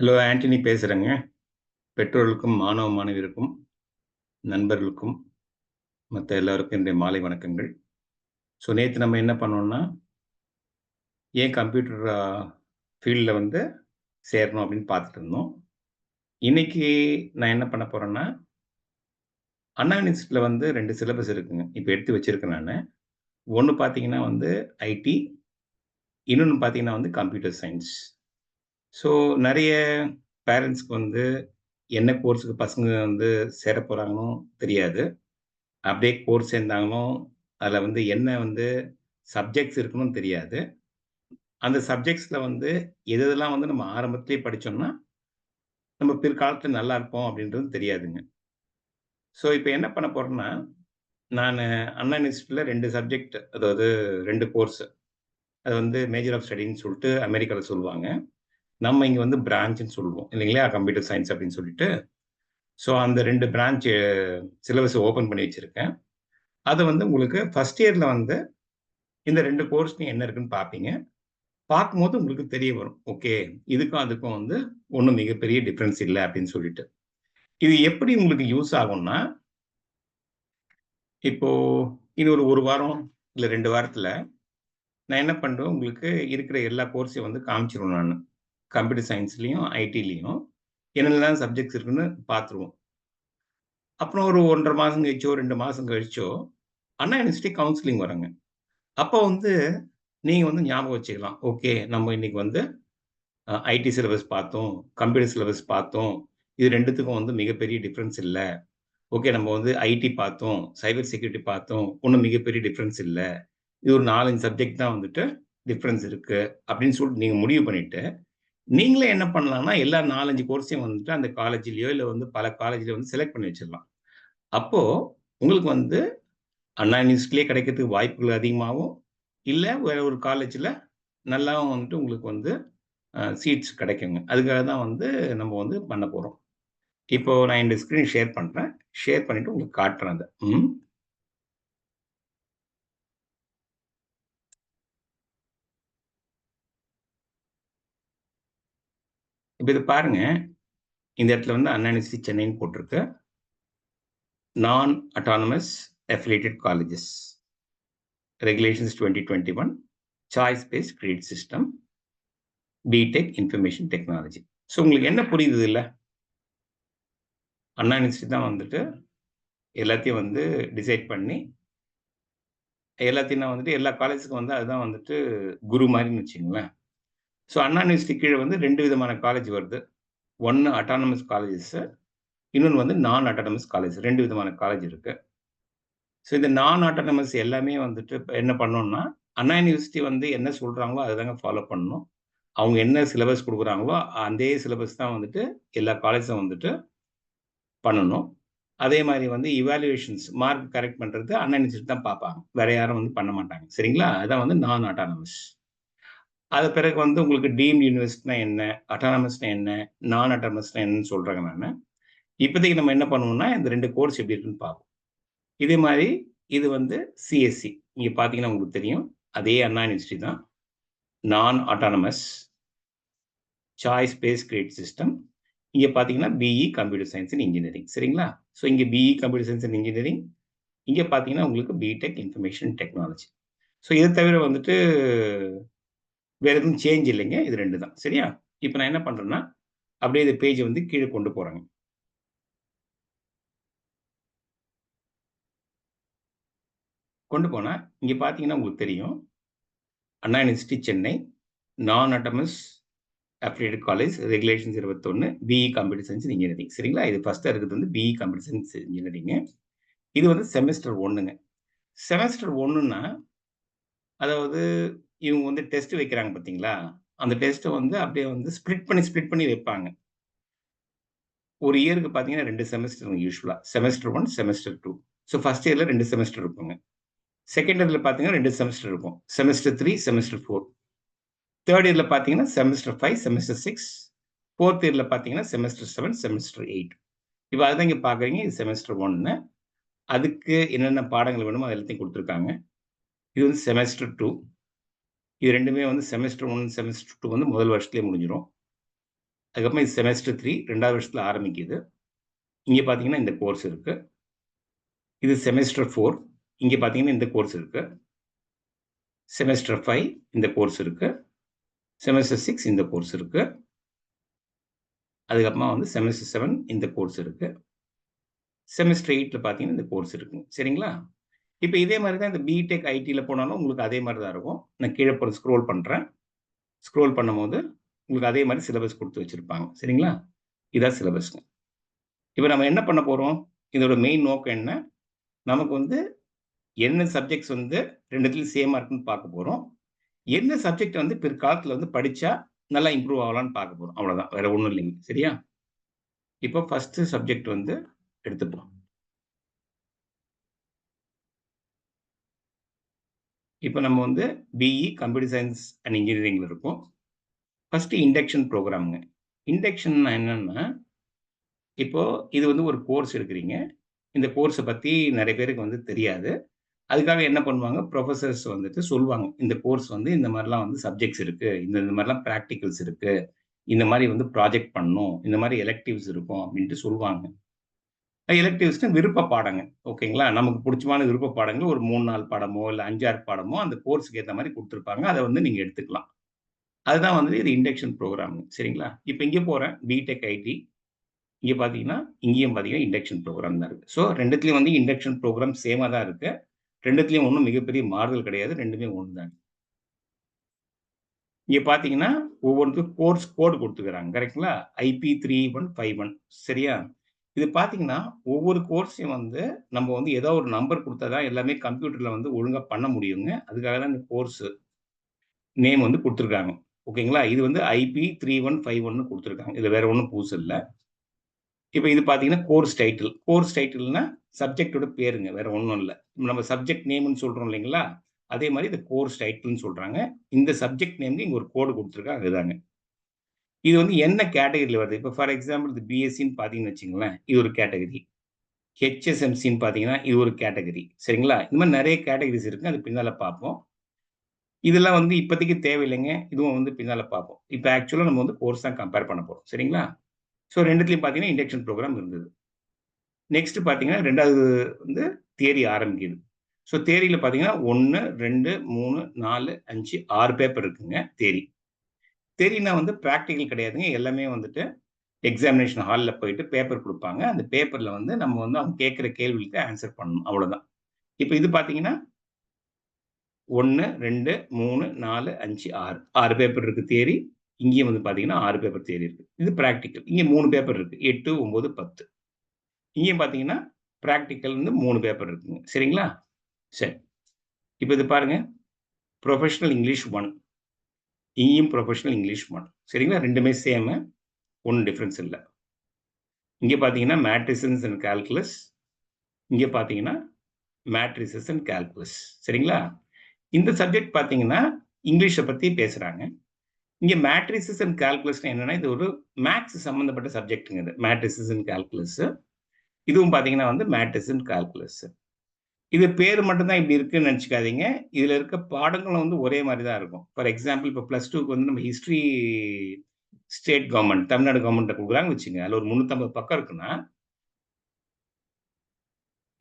Hello Antony பேசுகிறேங்க பெற்றோர்களுக்கும் மாணவ மாணவியருக்கும் நண்பர்களுக்கும் மற்ற எல்லாருக்கும் என்னுடைய மாலை வணக்கங்கள். ஸோ நேற்று நம்ம என்ன பண்ணோம்னா ஏன் கம்ப்யூட்டர் ஃபீல்டில் வந்து சேரணும் அப்படின்னு பார்த்துட்டு இருந்தோம். இன்னைக்கு நான் என்ன பண்ண போகிறேன்னா அண்ணா யூனிவர்சிட்டியில் வந்து ரெண்டு சிலபஸ் இருக்குங்க. இப்போ எடுத்து வச்சுருக்கேன் நான். ஒன்று பார்த்தீங்கன்னா வந்து ஐடி இன்னொன்று பார்த்தீங்கன்னா வந்து கம்ப்யூட்டர் சயின்ஸ் ஸோ நிறைய பேரண்ட்ஸ்க்கு வந்து என்ன கோர்ஸுக்கு பசங்க வந்து சேர போகிறாங்கன்னு தெரியாது. அப்படியே கோர்ஸ் சேர்ந்தாங்களோ அதில் வந்து என்ன வந்து சப்ஜெக்ட்ஸ் இருக்கணும்னு தெரியாது. அந்த சப்ஜெக்ட்ஸில் வந்து எது எதெல்லாம் வந்து நம்ம ஆரம்பத்திலே படித்தோம்னா நம்ம பிற்காலத்தில் நல்லா இருப்போம் அப்படின்றது தெரியாதுங்க. ஸோ இப்போ என்ன பண்ண போகிறேன்னா நான் அண்ணா யூனிவர்சிட்டியில் ரெண்டு சப்ஜெக்ட் அதாவது ரெண்டு கோர்ஸ் அது வந்து மேஜர் ஆஃப் ஸ்டடின்னு சொல்லிட்டு அமெரிக்காவில் சொல்லுவாங்க. நம்ம இங்கே வந்து பிரான்ச்னு சொல்லுவோம். இல்லைங்களா? கம்ப்யூட்டர் சயின்ஸ் அப்படின்னு சொல்லிட்டு. ஸோ அந்த ரெண்டு பிரான்ச் சிலபஸ் ஓப்பன் பண்ணி வச்சுருக்கேன். அதை வந்து உங்களுக்கு ஃபஸ்ட் இயரில் வந்து இந்த ரெண்டு கோர்ஸ் நீங்கள் என்ன இருக்குன்னு பார்ப்பீங்க பார்க்கும்போது உங்களுக்கு தெரிய வரும். ஓகே இதுக்கும் அதுக்கும் வந்து ஒன்றும் மிகப்பெரிய டிஃப்ரென்ஸ் இல்லை அப்படின்னு சொல்லிட்டு. இது எப்படி உங்களுக்கு யூஸ் ஆகும்னா இப்போ இன்னொரு ஒரு வாரம் இல்லை ரெண்டு வாரத்தில் நான் என்ன பண்ணுறேன் உங்களுக்கு இருக்கிற எல்லா கோர்ஸையும் வந்து காமிச்சிருவேன் நான். கம்ப்யூட்டர் சயின்ஸ்லேயும் ஐடிலையும் என்னென்ன சப்ஜெக்ட்ஸ் இருக்குன்னு பார்த்துருவோம் அப்புறம் ஒரு ஒன்றரை மாதம் கழிச்சோ ரெண்டு மாதம் கழிச்சோ அண்ணா யூனிவர்சிட்டி கவுன்சிலிங் வராங்க. அப்போ வந்து நீங்கள் வந்து ஞாபகம் வச்சுக்கலாம். ஓகே நம்ம இன்னைக்கு வந்து ஐடி சிலபஸ் பார்த்தோம் கம்ப்யூட்டர் சிலபஸ் பார்த்தோம். இது ரெண்டுத்துக்கும் வந்து மிகப்பெரிய டிஃப்ரென்ஸ் இல்லை. ஓகே நம்ம வந்து ஐடி பார்த்தோம் சைபர் செக்யூரிட்டி பார்த்தோம் ஒன்றும் மிகப்பெரிய டிஃப்ரென்ஸ் இல்லை. இது ஒரு நாலஞ்சு சப்ஜெக்ட் தான் வந்துட்டு டிஃப்ரென்ஸ் இருக்குது அப்படின்னு சொல்லிட்டு நீங்கள் முடிவு பண்ணிவிட்டு நீங்களே என்ன பண்ணலாம்னா எல்லா நாலஞ்சு கோர்ஸையும் வந்துட்டு அந்த காலேஜ்லயோ இல்லை வந்து பல காலேஜ்ல வந்து செலக்ட் பண்ணி வச்சிடலாம். அப்போ உங்களுக்கு வந்து அண்ணா யூனிவர்சிட்டிலே கிடைக்கிறதுக்கு வாய்ப்புகள் அதிகமாகவும் இல்லை வேற ஒரு காலேஜில் நல்லாவும் வந்துட்டு உங்களுக்கு வந்து சீட்ஸ் கிடைக்குங்க. அதுக்காக தான் வந்து நம்ம வந்து பண்ண போகிறோம் இப்போ நான் இந்த ஸ்க்ரீன் ஷேர் பண்ணுறேன் ஷேர் பண்ணிவிட்டு உங்களுக்கு காட்டுறேன் அதை. ம்? இப்போ இது பாருங்க. இந்த இடத்துல வந்து அண்ணா சென்னைன்னு போட்டிருக்கு. நான் autonomous affiliated colleges regulations twenty twenty one choice based credit system B Tech information technology so உங்களுக்கு என்ன புரியுது இல்லை அண்ணா யூனிவர்சிட்டி தான் வந்துட்டு எல்லாத்தையும் வந்து டிசைட் பண்ணி எல்லாத்தையும் நான் வந்துட்டு எல்லா காலேஜுக்கும் வந்து அதுதான் வந்துட்டு குரு மாதிரின்னு வச்சுங்களேன் ஸோ அண்ணா யூனிவர்சிட்டி கீழே வந்து ரெண்டு விதமான காலேஜ் வருது. ஒன்று அட்டானமஸ் காலேஜஸ் இன்னொன்று வந்து நான் அட்டானமஸ் காலேஜ் ரெண்டு விதமான காலேஜ் இருக்கு. ஸோ இந்த நான் அட்டானமஸ் எல்லாமே வந்துட்டு என்ன பண்ணோம்னா அண்ணா யூனிவர்சிட்டி வந்து என்ன சொல்கிறாங்களோ அதை தாங்க ஃபாலோ பண்ணணும். அவங்க என்ன சிலபஸ் கொடுக்குறாங்களோ அதே சிலபஸ் தான் வந்துட்டு எல்லா காலேஜும் வந்துட்டு பண்ணணும். அதே மாதிரி வந்து இவாலுவேஷன்ஸ் மார்க் கரெக்ட் பண்ணுறது அண்ணா யூனிவர்சிட்டி தான் பார்ப்பாங்க. வேற யாரும் வந்து பண்ண மாட்டாங்க. சரிங்களா? அதான் வந்து நான் அட்டானமஸ் அது பிறகு வந்து உங்களுக்கு டீம் யூனிவர்சிட்டினா என்ன அட்டானமஸ்னா என்ன நான் அட்டானமஸ்னா என்னன்னு சொல்கிறாங்க நான். இப்போதைக்கு நம்ம என்ன பண்ணுவோம்னா இந்த ரெண்டு கோர்ஸ் எப்படி இருக்குன்னு பார்ப்போம். இதே மாதிரி இது வந்து சிஎஸ்சி இங்கே பார்த்தீங்கன்னா உங்களுக்கு தெரியும். அதே அண்ணா யூனிவர்சிட்டி தான். நான் autonomous choice base grade system இங்கே பார்த்தீங்கன்னா BE computer science and engineering சரிங்களா? ஸோ இங்கே BE computer science and engineering இங்கே பார்த்தீங்கன்னா உங்களுக்கு பிடெக் இன்ஃபர்மேஷன் டெக்னாலஜி ஸோ இதை தவிர வந்துட்டு வேற எதுவும் சேஞ்ச் இல்லைங்க. இது ரெண்டு தான் சரியா? இப்போ நான் என்ன பண்ணுறேன்னா அப்படியே இந்த பேஜை வந்து கீழே கொண்டு போகிறாங்க கொண்டு போனால் இங்கே பார்த்தீங்கன்னா உங்களுக்கு தெரியும். அண்ணா யூனிவர்சிட்டி சென்னை நான் அட்டமஸ் அப்ளிகேட் காலேஜ் ரெகுலேஷன்ஸ் இருபத்தொன்று பிஇ கம்ப்யூட்டர் சயின்ஸ் இன்ஜினியரிங் சரிங்களா? இது ஃபஸ்ட்டாக இருக்கிறது வந்து பிஇ கம்ப்யூட்டர் சயின்ஸ் இன்ஜினியரிங்கு இது வந்து செமஸ்டர் ஒன்றுங்க செமஸ்டர் ஒன்றுன்னா அதாவது இவங்க வந்து டெஸ்ட் வைக்கிறாங்க பார்த்தீங்களா அந்த டெஸ்ட்டை வந்து அப்படியே வந்து ஸ்ப்ளிட் பண்ணி ஸ்ப்ளிட் பண்ணி வைப்பாங்க. ஒரு இயருக்கு பார்த்தீங்கன்னா ரெண்டு செமஸ்டர் யூஸ்வலாக semester one semester two so first இயரில் ரெண்டு செமஸ்டர் இருப்பாங்க செகண்ட் இயரில் பார்த்தீங்கன்னா ரெண்டு செமஸ்டர் இருக்கும். Semester three semester four third இயரில் பார்த்தீங்கன்னா semester five semester six fourth இயரில் பார்த்தீங்கன்னா செமஸ்டர் செவன் செமஸ்டர் எயிட் இப்போ அதுதான் இங்கே பார்க்குறீங்க இது செமஸ்டர் ஒன்று அதுக்கு என்னென்ன பாடங்கள் வேணுமோ அது எல்லாத்தையும் கொடுத்துருக்காங்க. இது வந்து செமஸ்டர் டூ இது ரெண்டுமே வந்து செமஸ்டர் ஒன் செமஸ்டர் டூ வந்து முதல் வருஷத்துலேயே முடிஞ்சிடும் அதுக்கப்புறம் இது செமஸ்டர் த்ரீ ரெண்டாவது வருஷத்தில் ஆரம்பிக்குது. இங்கே பார்த்தீங்கன்னா இந்த கோர்ஸ் இருக்குது இது செமஸ்டர் ஃபோர் இங்கே பார்த்தீங்கன்னா இந்த கோர்ஸ் இருக்குது செமஸ்டர் ஃபைவ் இந்த கோர்ஸ் இருக்குது செமஸ்டர் சிக்ஸ் இந்த கோர்ஸ் இருக்குது அதுக்கப்புறமா வந்து செமஸ்டர் செவன் இந்த கோர்ஸ் இருக்குது செமஸ்டர் எயிட்டில் பார்த்தீங்கன்னா இந்த கோர்ஸ் இருக்குங்க. சரிங்களா? இப்போ இதே மாதிரி தான் இந்த பிடெக் ஐடியில் போனாலும் உங்களுக்கு அதே மாதிரி தான் இருக்கும். நான் கீழே போகிற ஸ்க்ரோல் பண்ணுறேன் ஸ்க்ரோல் பண்ணும்போது உங்களுக்கு அதே மாதிரி சிலபஸ் கொடுத்து வச்சுருப்பாங்க. சரிங்களா? இதான் சிலபஸ்ங்க இப்போ நம்ம என்ன பண்ண போகிறோம் இதோட மெயின் நோக்கம் என்ன? நமக்கு வந்து என்ன சப்ஜெக்ட்ஸ் வந்து ரெண்டுத்துலையும் சேமாக இருக்குன்னு பார்க்க போகிறோம் என்ன சப்ஜெக்ட் வந்து பிற்காலத்தில் வந்து படித்தா நல்லா இம்ப்ரூவ் ஆகலான்னு பார்க்க போகிறோம் அவ்வளோதான் வேறு ஒன்றும் இல்லைங்க. சரியா? இப்போ ஃபஸ்ட்டு சப்ஜெக்ட் வந்து எடுத்துப்போம். இப்போ நம்ம வந்து பிஇ கம்ப்யூட்டர் சயின்ஸ் அண்ட் இன்ஜினியரிங்கில் இருக்கோம். ஃபஸ்ட்டு இண்டக்ஷன் ப்ரோக்ராமுங்க இண்டக்ஷன்னா என்னென்னா இப்போது இது வந்து ஒரு கோர்ஸ் எடுக்கிறீங்க. இந்த கோர்ஸை பற்றி நிறைய பேருக்கு வந்து தெரியாது. அதுக்காக என்ன பண்ணுவாங்க? ப்ரொஃபஸர்ஸ் வந்துட்டு சொல்லுவாங்க. இந்த கோர்ஸ் வந்து இந்த மாதிரிலாம் வந்து சப்ஜெக்ட்ஸ் இருக்குது இந்த இந்த மாதிரிலாம் ப்ராக்டிக்கல்ஸ் இருக்குது இந்த மாதிரி வந்து ப்ராஜெக்ட் பண்ணணும். இந்த மாதிரி எலக்டிவ்ஸ் இருக்கும் அப்படின்ட்டு சொல்லுவாங்க. எலக்டிவ்ஸ்க்கு விருப்ப பாடங்கள் ஓகேங்களா? நமக்கு பிடிச்சமான விருப்ப பாடங்கள் ஒரு மூணு நாலு பாடமோ இல்லை அஞ்சாறு பாடமோ அந்த கோர்ஸுக்கு ஏற்ற மாதிரி கொடுத்துருப்பாங்க. அதை வந்து நீங்கள் எடுத்துக்கலாம். அதுதான் வந்து இது இண்டக்ஷன் ப்ரோக்ராம் சரிங்களா? இப்போ இங்கே போகிறேன் பிடெக் ஐடி இங்கே பார்த்தீங்கன்னா இங்கேயும் பார்த்தீங்கன்னா இண்டக்ஷன் ப்ரோக்ராம் தான் இருக்குது ஸோ ரெண்டுத்துலேயும் வந்து இண்டக்ஷன் ப்ரோக்ராம் சேமாக தான் இருக்குது ரெண்டுத்துலேயும் ஒன்றும் மிகப்பெரிய மாறுதல் கிடையாது. ரெண்டுமே ஒன்று தான் இங்கே பார்த்தீங்கன்னா ஒவ்வொன்றுக்கும் கோர்ஸ் கோடு கொடுத்துக்கிறாங்க. கரெக்டுங்களா IP three one five one சரியா? இது பார்த்தீங்கன்னா ஒவ்வொரு கோர்ஸையும் வந்து நம்ம வந்து ஏதோ ஒரு நம்பர் கொடுத்தா தான் எல்லாமே கம்ப்யூட்டரில் வந்து ஒழுங்காக பண்ண முடியுங்க. அதுக்காக தான் இந்த கோர்ஸ் நேம் வந்து கொடுத்துருக்காங்க. ஓகேங்களா? இது வந்து ஐபி த்ரீ ஒன் ஃபைவ் ஒன்னு கொடுத்துருக்காங்க. இது வேற ஒன்றும் புதுசு இல்லை. இப்போ இது பார்த்தீங்கன்னா கோர்ஸ் டைட்டில் கோர்ஸ் டைட்டில்னா சப்ஜெக்டோட பேருங்க. வேற ஒன்றும் இல்லை. நம்ம சப்ஜெக்ட் நேம்னு சொல்கிறோம் இல்லைங்களா? அதே மாதிரி இந்த கோர்ஸ் டைட்டில்னு சொல்கிறாங்க இந்த சப்ஜெக்ட் நேம்க்கு இங்கே ஒரு கோடு கொடுத்துருக்காங்க. அதுதாங்க. இது வந்து என்ன கேட்டகரியில் வருது? இப்போ ஃபார் எக்ஸாம்பிள் இது பிஎஸ்சின்னு பார்த்தீங்கன்னு வச்சுங்களேன் இது ஒரு கேட்டகரி ஹெச்எஸ்எம்சின்னு பார்த்தீங்கன்னா இது ஒரு கேட்டகரி சரிங்களா? இந்த மாதிரி நிறைய கேட்டகரிஸ் இருக்குது அது பின்னால் பார்ப்போம். இதெல்லாம் வந்து இப்போதைக்கு தேவையில்லைங்க. இதுவும் வந்து பின்னால் பார்ப்போம். இப்போ ஆக்சுவலாக நம்ம வந்து கோர்ஸ் தான் கம்பேர் பண்ண போகிறோம் சரிங்களா? ஸோ ரெண்டுத்துலையும் பார்த்தீங்கன்னா இண்டக்ஷன் ப்ரோக்ராம் இருந்தது. நெக்ஸ்ட் பார்த்தீங்கன்னா ரெண்டாவது வந்து தேரி ஆரம்பிக்குது. ஸோ தேரியில் பார்த்தீங்கன்னா ஒன்று ரெண்டு மூணு நாலு அஞ்சு ஆறு பேப்பர் இருக்குங்க தேரி தேரினா வந்து ப்ராக்டிக்கல் கிடையாதுங்க. எல்லாமே வந்துட்டு எக்ஸாமினேஷன் ஹாலில் போயிட்டு பேப்பர் கொடுப்பாங்க. அந்த பேப்பரில் வந்து நம்ம வந்து அவங்க கேட்குற கேள்விகளுக்கு ஆன்சர் பண்ணணும். அவ்வளோதான் இப்போ இது பார்த்தீங்கன்னா ஒன்று ரெண்டு மூணு நாலு அஞ்சு ஆறு. ஆறு பேப்பர் இருக்குது தேரி இங்கேயும் வந்து பார்த்தீங்கன்னா ஆறு பேப்பர் தேரி இருக்குது இது ப்ராக்டிக்கல் இங்கே மூணு பேப்பர் இருக்குது எட்டு ஒம்பது பத்து. இங்கேயும் பார்த்தீங்கன்னா ப்ராக்டிக்கல் வந்து மூணு பேப்பர் இருக்குங்க. சரிங்களா? சரி. இப்போ இது பாருங்க. ப்ரொஃபஷ்னல் இங்கிலீஷ் ஒன் நீயும் ப்ரொஃபஷனல் இங்கிலீஷ் ஒன் சரிங்களா? ரெண்டுமே சேமு ஒன்றும் டிஃப்ரென்ஸ் இல்லை. இங்கே பார்த்தீங்கன்னா மேட்ரிசன்ஸ் அண்ட் கால்குலஸ் இங்கே பார்த்தீங்கன்னா மேட்ரிசஸ் அண்ட் கால்குலஸ் சரிங்களா? இந்த சப்ஜெக்ட் பார்த்தீங்கன்னா இங்கிலீஷை பற்றி பேசுகிறாங்க இங்கே மேட்ரிசஸ் அண்ட் கால்குலஸ் என்னன்னா இது ஒரு மேக்ஸ் சம்மந்தப்பட்ட சப்ஜெக்ட்டுங்க இது. மேட்ரிசஸ் அண்ட் கால்குலஸ் இதுவும் பார்த்தீங்கன்னா வந்து மேட்ரிஸ் அண்ட் கால்குலஸ் இது பேர் மட்டும்தான் இப்படி இருக்குன்னு நினச்சிக்காதீங்க. இதில் இருக்க பாடங்களும் வந்து ஒரே மாதிரி தான் இருக்கும். ஃபார் எக்ஸாம்பிள் இப்போ ப்ளஸ் டூக்கு வந்து நம்ம ஹிஸ்ட்ரி ஸ்டேட் கவர்மெண்ட் தமிழ்நாடு கவர்மெண்ட்டை கொடுக்குறாங்க வச்சுங்க அதில் ஒரு முந்நூற்றம்பது பக்கம் இருக்குன்னா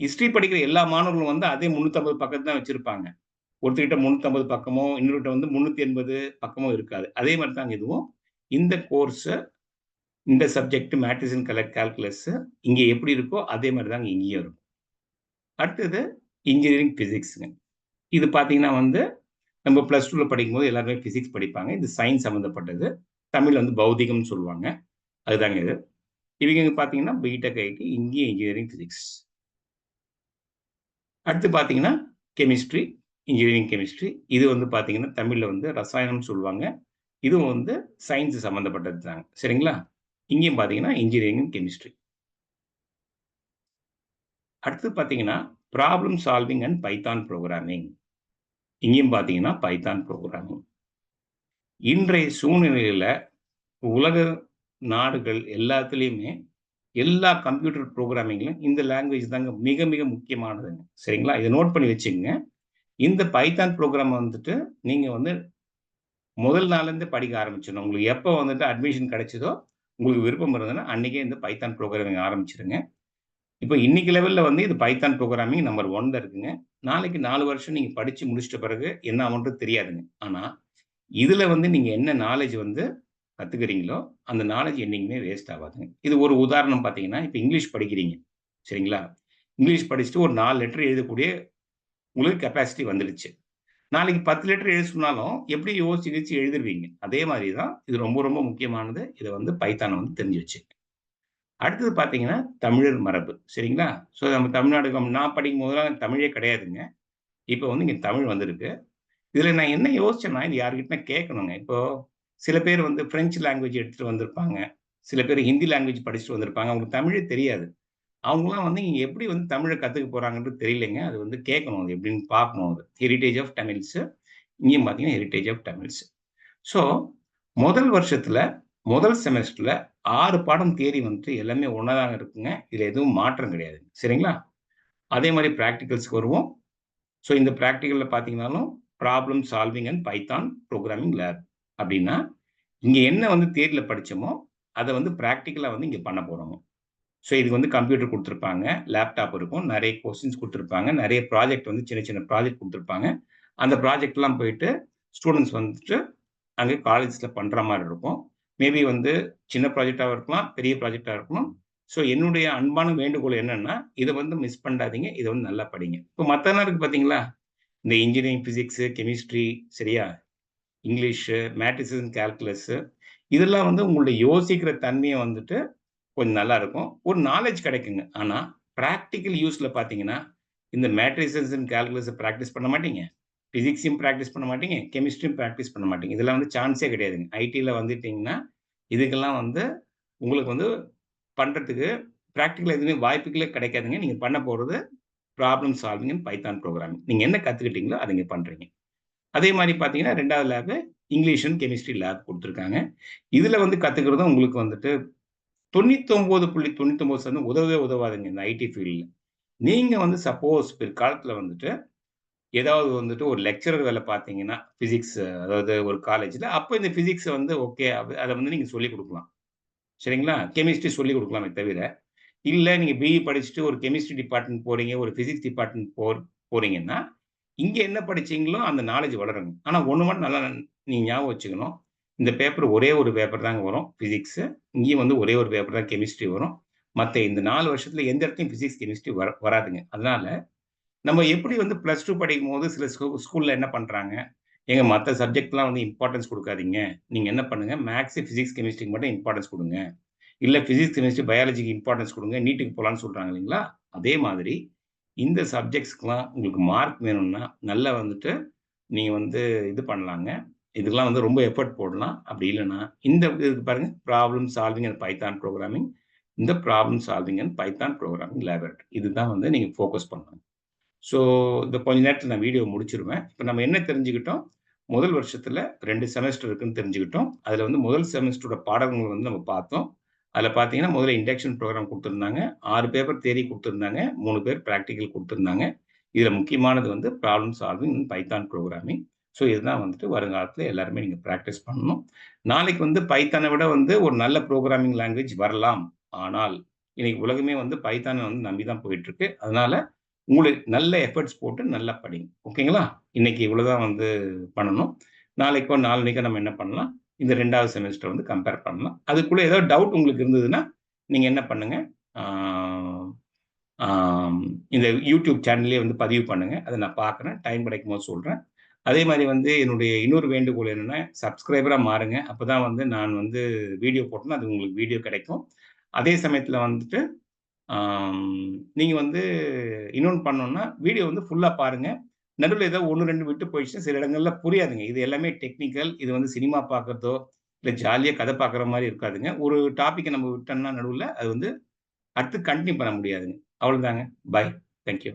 ஹிஸ்ட்ரி படிக்கிற எல்லா மாணவர்களும் வந்து அதே முந்நூற்றம்பது பக்கத்து தான் வச்சுருப்பாங்க. ஒருத்தர்கிட்ட முந்நூற்றம்பது பக்கமோ இன்னொருகிட்ட வந்து முந்நூற்றி எண்பது பக்கமோ இருக்காது. அதே மாதிரி தாங்க இதுவும். இந்த கோர்ஸை இந்த சப்ஜெக்ட் மேட்ரிசன் கலர் கால்குலஸ் இங்கே எப்படி இருக்கோ அதே மாதிரி தாங்க இங்கேயும் இருக்கும். அடுத்தது இன்ஜினியரிங் ஃபிசிக்ஸுங்க இது பார்த்தீங்கன்னா வந்து நம்ம ப்ளஸ் டூவில் படிக்கும்போது எல்லாருமே ஃபிசிக்ஸ் படிப்பாங்க. இது சயின்ஸ் சம்மந்தப்பட்டது தமிழ் வந்து பௌதிகம்னு சொல்லுவாங்க. அதுதாங்க இது. இவங்க பார்த்தீங்கன்னா பிடெக் ஐடி இந்திய இன்ஜினியரிங் ஃபிசிக்ஸ் அடுத்து பார்த்தீங்கன்னா கெமிஸ்ட்ரி இன்ஜினியரிங் கெமிஸ்ட்ரி இது வந்து பார்த்தீங்கன்னா தமிழில் வந்து ரசாயனம்னு சொல்லுவாங்க. இதுவும் வந்து சயின்ஸ் சம்மந்தப்பட்டது தாங்க. சரிங்களா? இங்கேயும் பார்த்தீங்கன்னா இன்ஜினியரிங் கெமிஸ்ட்ரி அடுத்து பார்த்தீங்கன்னா problem solving and python programming இங்கேயும் பார்த்தீங்கன்னா பைத்தான் ப்ரோக்ராமிங் இன்றைய சூழ்நிலையில் உலக நாடுகள் எல்லாத்துலேயுமே எல்லா கம்ப்யூட்டர் ப்ரோக்ராமிங்லையும் இந்த லாங்குவேஜ் தாங்க மிக மிக முக்கியமானதுங்க சரிங்களா? இதை நோட் பண்ணி வச்சுங்க இந்த பைத்தான் ப்ரோக்ராம் வந்துட்டு நீங்கள் வந்து முதல் நாள்லேருந்து படிக்க ஆரம்பிச்சிடணும். உங்களுக்கு எப்போ வந்துட்டு அட்மிஷன் கிடைச்சதோ உங்களுக்கு விருப்பம் இருந்ததுன்னா அன்றைக்கே இந்த பைத்தான் ப்ரோக்ராமிங் ஆரம்பிச்சிருங்க. இப்போ இன்னைக்கு லெவலில் வந்து இது பைத்தான் ப்ரோக்ராமிங் நம்பர் ஒன்ல இருக்குங்க. நாளைக்கு நாலு வருஷம் நீங்கள் படித்து முடிச்சிட்ட பிறகு என்ன ஆகுன்றது தெரியாதுங்க. ஆனால் இதில் வந்து நீங்கள் என்ன நாலேஜ் வந்து கற்றுக்கிறீங்களோ அந்த நாலேஜ் என்றைக்குமே வேஸ்ட் ஆகாதுங்க. இது ஒரு உதாரணம் பார்த்தீங்கன்னா இப்போ இங்கிலீஷ் படிக்கிறீங்க. சரிங்களா? இங்கிலீஷ் படிச்சுட்டு ஒரு நாலு லெட்டர் எழுதக்கூடிய உங்களுக்கு கெப்பாசிட்டி வந்துடுச்சு நாளைக்கு பத்து லெட்டர் எழுத சொன்னாலும் எப்படி யோசிச்சு யோசிச்சு எழுதிருவீங்க. அதே மாதிரி தான் இது ரொம்ப ரொம்ப முக்கியமானது. இதை வந்து பைத்தானை வந்து தெரிஞ்சு வச்சு அடுத்தது பார்த்தீங்கன்னா தமிழர் மரபு சரிங்களா? ஸோ நம்ம தமிழ்நாடு நான் படிக்கும் போதெல்லாம் தமிழே கிடையாதுங்க. இப்போ வந்து இங்கே தமிழ் வந்திருக்கு. இதில் நான் என்ன யோசிச்சேன்னா இது யாருக்கிட்ட கேட்கணுங்க. இப்போது சில பேர் வந்து ஃப்ரெஞ்சு லாங்குவேஜ் எடுத்துகிட்டு வந்திருப்பாங்க. சில பேர் ஹிந்தி லாங்குவேஜ் படிச்சுட்டு வந்திருப்பாங்க. அவங்களுக்கு தமிழே தெரியாது. அவங்களாம் வந்து இங்கே எப்படி வந்து தமிழை கற்றுக்க போகிறாங்கன்றது தெரியலைங்க. அது வந்து கேட்கணும். அது எப்படின்னு பார்க்கணும் அது. ஹெரிட்டேஜ் ஆஃப் தமிழ்ஸு இங்கேயும் பார்த்தீங்கன்னா ஹெரிட்டேஜ் ஆஃப் தமிழ்ஸ் ஸோ முதல் வருஷத்தில் முதல் செமஸ்டரில் ஆறு பாடம் தேரி வந்துட்டு எல்லாமே ஒன்றதாக இருக்குங்க. இதில் எதுவும் மாற்றம் கிடையாது. சரிங்களா? அதே மாதிரி ப்ராக்டிகல்ஸ்க்கு வருவோம். ஸோ இந்த ப்ராக்டிக்கலில் பார்த்தீங்கன்னாலும் problem solving and python programming lab அப்படின்னா இங்கே என்ன வந்து தேரியில் படித்தோமோ அதை வந்து ப்ராக்டிக்கலாக வந்து இங்கே பண்ண போகிறோம் ஸோ இதுக்கு வந்து கம்ப்யூட்டர் கொடுத்துருப்பாங்க லேப்டாப் இருக்கும் நிறைய கொஸ்டின்ஸ் கொடுத்துருப்பாங்க நிறைய ப்ராஜெக்ட் வந்து சின்ன சின்ன ப்ராஜெக்ட் கொடுத்துருப்பாங்க. அந்த ப்ராஜெக்ட்லாம் போயிட்டு ஸ்டூடெண்ட்ஸ் வந்துட்டு அங்கே காலேஜில் பண்ணுற மாதிரி இருக்கும். மேபி வந்து சின்ன ப்ராஜெக்டாக இருக்கலாம் பெரிய ப்ராஜெக்டாக இருக்கலாம். ஸோ என்னுடைய அன்பான வேண்டுகோள் என்னென்னா இதை வந்து மிஸ் பண்ணாதீங்க இதை வந்து நல்லா படிங்க. இப்போ மற்ற இருக்குது பார்த்தீங்களா இந்த இன்ஜினியரிங் ஃபிசிக்ஸு கெமிஸ்ட்ரி சரியா? இங்கிலீஷு மேட்ரிசஸ் கேல்குலஸ்ஸு இதெல்லாம் வந்து உங்களுடைய யோசிக்கிற தன்மையை வந்துட்டு கொஞ்சம் நல்லா இருக்கும். ஒரு நாலேஜ் கிடைக்குங்க. ஆனால் ப்ராக்டிக்கல் யூஸில் பார்த்தீங்கன்னா இந்த மேட்ரிசஸ் அண்ட் கேல்குலஸை ப்ராக்டிஸ் பண்ண மாட்டீங்க. ஃபிசிக்ஸையும் ப்ராக்டிஸ் பண்ண மாட்டீங்க கெமிஸ்ட்ரியும் ப்ராக்டிஸ் பண்ண மாட்டீங்க. இதெல்லாம் வந்து சான்ஸே கிடையாதுங்க. ஐடியில் வந்துட்டிங்கன்னா இதுக்கெல்லாம் வந்து உங்களுக்கு வந்து பண்ணுறதுக்கு ப்ராக்டிக்கல் எதுவுமே வாய்ப்புகளே கிடைக்காதுங்க. நீங்கள் பண்ண போகிறது problem solving and python programming நீங்கள் என்ன கற்றுக்கிட்டீங்களோ அதை இங்கே பண்ணுறீங்க அதே மாதிரி பார்த்தீங்கன்னா ரெண்டாவது lab English and chemistry lab கொடுத்துருக்காங்க. இதில் வந்து கற்றுக்கிறதும் உங்களுக்கு வந்துட்டு தொண்ணூத்தொம்பது புள்ளி தொண்ணூத்தொம்பது சதவீதம் உதவவே உதவாதுங்க இந்த ஐடி ஃபீல்டில் நீங்கள் வந்து சப்போஸ் பிற்காலத்தில் வந்துட்டு ஏதாவது வந்துட்டு ஒரு லெக்சரர் வேலை பார்த்தீங்கன்னா ஃபிசிக்ஸ் அதாவது ஒரு காலேஜில் அப்போ இந்த ஃபிசிக்ஸை வந்து ஓகே அதை வந்து நீங்கள் சொல்லிக் கொடுக்கலாம். சரிங்களா? கெமிஸ்ட்ரி சொல்லிக் கொடுக்கலாமே தவிர இல்லை நீங்கள் பிஇ படிச்சுட்டு ஒரு கெமிஸ்ட்ரி டிபார்ட்மெண்ட் போகிறீங்க ஒரு ஃபிசிக்ஸ் டிபார்ட்மெண்ட் போ போகிறீங்கன்னா இங்கே என்ன படிச்சீங்களோ அந்த நாலேஜ் வளருங்க. ஆனால் ஒன்று மட்டும் நல்லா நீங்கள் ஞாபகம் வச்சுக்கணும். இந்த பேப்பர் ஒரே ஒரு பேப்பர் தாங்க வரும் ஃபிசிக்ஸு இங்கேயும் வந்து ஒரே ஒரு பேப்பர் தான் கெமிஸ்ட்ரி வரும். மற்ற இந்த நாலு வருஷத்தில் எந்த இடத்துலையும் ஃபிசிக்ஸ் கெமிஸ்ட்ரி வர வராதுங்க. அதனால் நம்ம எப்படி வந்து ப்ளஸ் டூ படிக்கும் போது சில ஸ்கூ ஸ்கூலில் என்ன பண்ணுறாங்க எங்கள் மற்ற சப்ஜெக்ட்லாம் வந்து இம்பார்ட்டன்ஸ் கொடுக்காதீங்க. நீங்கள் என்ன பண்ணுங்கள் மேக்ஸ் ஃபிசிக்ஸ் கெமிஸ்ட்ரிக்கு மட்டும் இம்பார்ட்டன்ஸ் கொடுங்க. இல்லை ஃபிசிக்ஸ் கெமிஸ்ட்ரி பயாலஜிக்கு இம்பார்ட்டன்ஸ் கொடுங்க. நீட்டுக்கு போகலான்னு சொல்கிறாங்க இல்லைங்களா? அதே மாதிரி இந்த சப்ஜெக்ட்ஸ்க்கெலாம் உங்களுக்கு மார்க் வேணும்னா நல்லா வந்துட்டு நீங்கள் வந்து இது பண்ணலாங்க. இதுக்கெல்லாம் வந்து ரொம்ப எஃபர்ட் போடலாம். அப்படி இல்லைன்னா இந்த இதுக்கு பாருங்கள் problem solving and python programming இந்த problem solving and python programming laboratory இதுதான் வந்து நீங்கள் ஃபோக்கஸ் பண்ணணும். ஸோ இந்த கொஞ்ச நேரத்தில் நான் வீடியோ முடிச்சிருவேன். இப்போ நம்ம என்ன தெரிஞ்சுக்கிட்டோம்? முதல் வருஷத்தில் ரெண்டு செமஸ்டர் இருக்குன்னு தெரிஞ்சுக்கிட்டோம். அதில் வந்து முதல் செமஸ்டரோட பாடங்கள் வந்து நம்ம பார்த்தோம். அதில் பார்த்தீங்கன்னா முதல்ல இண்டக்ஷன் ப்ரோக்ராம் கொடுத்துருந்தாங்க. ஆறு பேப்பர் தேரி கொடுத்துருந்தாங்க. மூணு பேர் ப்ராக்டிக்கல் கொடுத்துருந்தாங்க. இதில் முக்கியமானது வந்து problem solving python programming so இதுதான் வந்துட்டு வருங்காலத்தில் எல்லாருமே நீங்கள் ப்ராக்டிஸ் பண்ணணும். நாளைக்கு வந்து பைத்தானை விட வந்து ஒரு நல்ல ப்ரோக்ராமிங் லாங்குவேஜ் வரலாம். ஆனால் இன்னைக்கு உலகமே வந்து பைத்தானை வந்து நம்பி தான் போயிட்டுருக்கு அதனால் அதனால உங்களுக்கு நல்ல எஃபர்ட்ஸ் போட்டு நல்லா படிங்க ஓகேங்களா? இன்னைக்கு இவ்வளோதான் வந்து பண்ணணும். நாளைக்கோ நாளைக்கோ நம்ம என்ன பண்ணலாம்? இந்த ரெண்டாவது செமஸ்டர் வந்து கம்பேர் பண்ணலாம். அதுக்குள்ளே ஏதோ டவுட் உங்களுக்கு இருந்ததுன்னா நீங்கள் என்ன பண்ணுங்க? இந்த யூடியூப் சேனல்லே வந்து பதிவு பண்ணுங்கள் அதை நான் பார்க்குறேன். டைம் கிடைக்கும் போது சொல்கிறேன் அதே மாதிரி வந்து என்னுடைய இன்னொரு வேண்டுகோள் என்னென்னா சப்ஸ்கிரைபராக மாறுங்க. அப்போ தான் வந்து நான் வந்து வீடியோ போட்டோன்னா அது உங்களுக்கு வீடியோ கிடைக்கும். அதே சமயத்தில் வந்துட்டு நீங்கள் வந்து இன்னொன்று பண்ணோன்னா வீடியோ வந்து ஃபுல்லாக பாருங்கள் நடுவில் ஏதோ ஒன்று ரெண்டு விட்டு போயிடுச்சுன்னா சில இடங்கள்ல புரியாதுங்க. இது எல்லாமே டெக்னிக்கல் இது வந்து சினிமா பார்க்குறதோ இல்லை ஜாலியாக கதை பார்க்குற மாதிரி இருக்காதுங்க. ஒரு டாப்பிக்கை நம்ம விட்டோம்னா நடுவில் அது வந்து அடுத்து கண்டினியூ பண்ண முடியாதுங்க. அவ்வளோதாங்க பாய் தேங்க்யூ